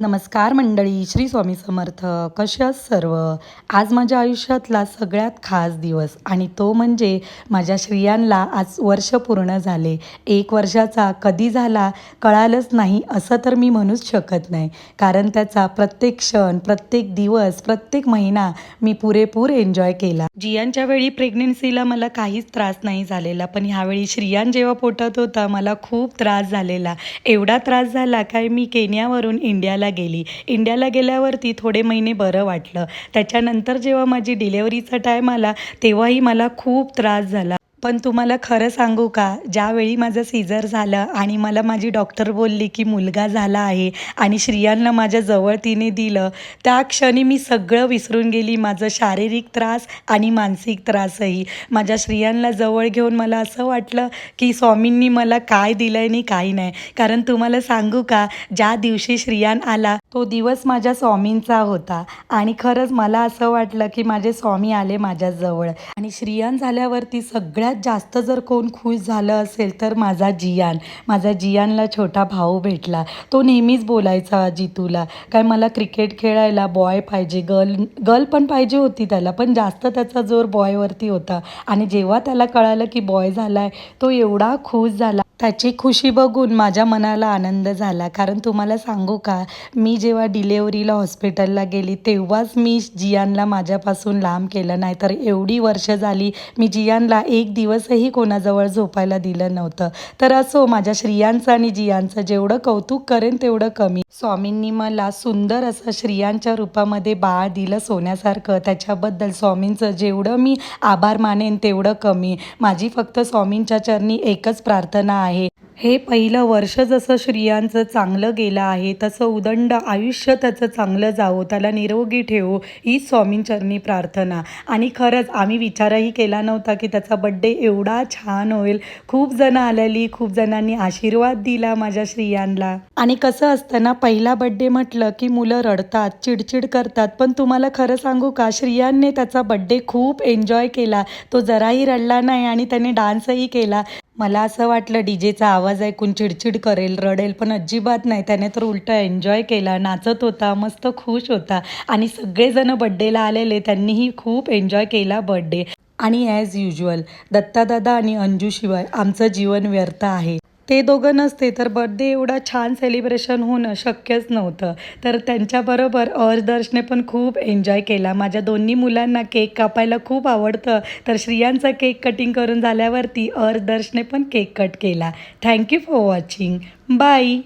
नमस्कार मंडळी श्री स्वामी समर्थ. कसे आहात सर्व? आज माझ्या आयुष्यातला सगळ्यात खास दिवस आणि तो म्हणजे माझ्या श्रियांला आज वर्ष पूर्ण झाले. एक वर्षाचा कधी झाला कळालंच नाही असं तर मी म्हणूच शकत नाही. कारण त्याचा प्रत्येक क्षण प्रत्येक दिवस प्रत्येक महिना मी पुरेपूर एन्जॉय केला. जियांच्या वेळी प्रेग्नेन्सीला मला काहीच त्रास नाही झालेला पण ह्यावेळी श्रियान जेव्हा पोटात होता मला खूप त्रास झालेला. एवढा त्रास झाला काय मी केनियावरून इंडियाला गेली. इंडियाला गेल्यावरती थोडे महिने बरं वाटलं. त्याच्यानंतर जेव्हा माझी डिलेवरीचा टाईम आला तेव्हाही मला खूप त्रास झाला. पण तुम्हाला खरं सांगू का? ज्यावेळी माझं सीझर झालं आणि मला माझी डॉक्टर बोलली की मुलगा झाला आहे आणि श्रियांना माझ्या जवळ तिने दिलं त्या क्षणी मी सगळं विसरून गेली. माझं शारीरिक त्रास आणि मानसिक त्रासही. माझ्या श्रियांना जवळ घेऊन मला असं वाटलं की स्वामींनी मला काय दिलं आहे आणि काही नाही. कारण तुम्हाला सांगू का ज्या दिवशी श्रियान आला तो दिवस माझ्या स्वामींचा होता. आणि खरंच मला असं वाटलं की माझे स्वामी आले माझ्याजवळ. आणि श्रियान झाल्यावरती सगळ्यात जास्त जर कोण खुश झालं असेल तर माझा जियान. माझा जियानला छोटा भाऊ भेटला. तो नेहमीच बोलायचा जितूला काय मला क्रिकेट खेळायला बॉय पाहिजे गर्ल गर्ल पण पाहिजे होती त्याला पण जास्त त्याचा जोर बॉयवरती होता. आणि जेव्हा त्याला कळालं की बॉय झाला आहे तो एवढा खुश झाला. त्याची खुशी बघून माझ्या मनाला आनंद झाला. कारण तुम्हाला सांगू का मी जेव्हा डिलेवरीला हॉस्पिटलला गेली तेव्हाच मी जियानला माझ्यापासून लांब केलं. नाही तर एवढी वर्ष झाली मी जियानला एक दिवसही कोणाजवळ झोपायला दिलं नव्हतं. तर असो माझ्या श्रियांचं आणि जियांचं जेवढं कौतुक करेन तेवढं कमी. स्वामींनी मला सुंदर असं श्रियांच्या रूपामध्ये बाळ दिलं सोन्यासारखं. त्याच्याबद्दल स्वामींचं जेवढं मी आभार मानेन तेवढं कमी. माझी फक्त स्वामींच्या चरणी एकच प्रार्थना आहे. हे पहिलं वर्ष जसं श्रियांचं चांगलं गेलं आहे तसं उदंड आयुष्य त्याचं चांगलं जावो त्याला निरोगी ठेवो ही स्वामींचरणी प्रार्थना. आणि खरंच आम्ही विचारही केला नव्हता की त्याचा बड्डे एवढा छान होईल. खूप जणं आलेली खूप जणांनी आशीर्वाद दिला माझ्या श्रियांना. आणि कसं असतं ना पहिला बड्डे म्हटलं की मुलं रडतात चिडचिड करतात. पण तुम्हाला खरं सांगू का श्रियांने त्याचा बड्डे खूप एन्जॉय केला. तो जराही रडला नाही आणि त्याने डान्सही केला. मला असं वाटलं डी जेचा आवाज ऐकून चिडचिड करेल रडेल पण अजिबात नाही. त्याने तर उलटा एन्जॉय केला नाचत होता मस्त खुश होता. आणि सगळेजणं बड्डेला आलेले त्यांनीही खूप एन्जॉय केला बड्डे आणि ॲज युजल दत्तादादा आणि अंजूशिवाय आमचं जीवन व्यर्थ आहे. ते दोघं नसते तर बर्थडे एवढा छान सेलिब्रेशन होणं शक्यच नव्हतं. तर त्यांच्याबरोबर अर्शदर्शने पण खूप एन्जॉय केला. माझ्या दोन्ही मुलांना केक कापायला खूप आवडतं. तर श्रियांचा केक कटिंग करून झाल्यावरती अर्जदर्शने पण केक कट केला. Thank you for watching bye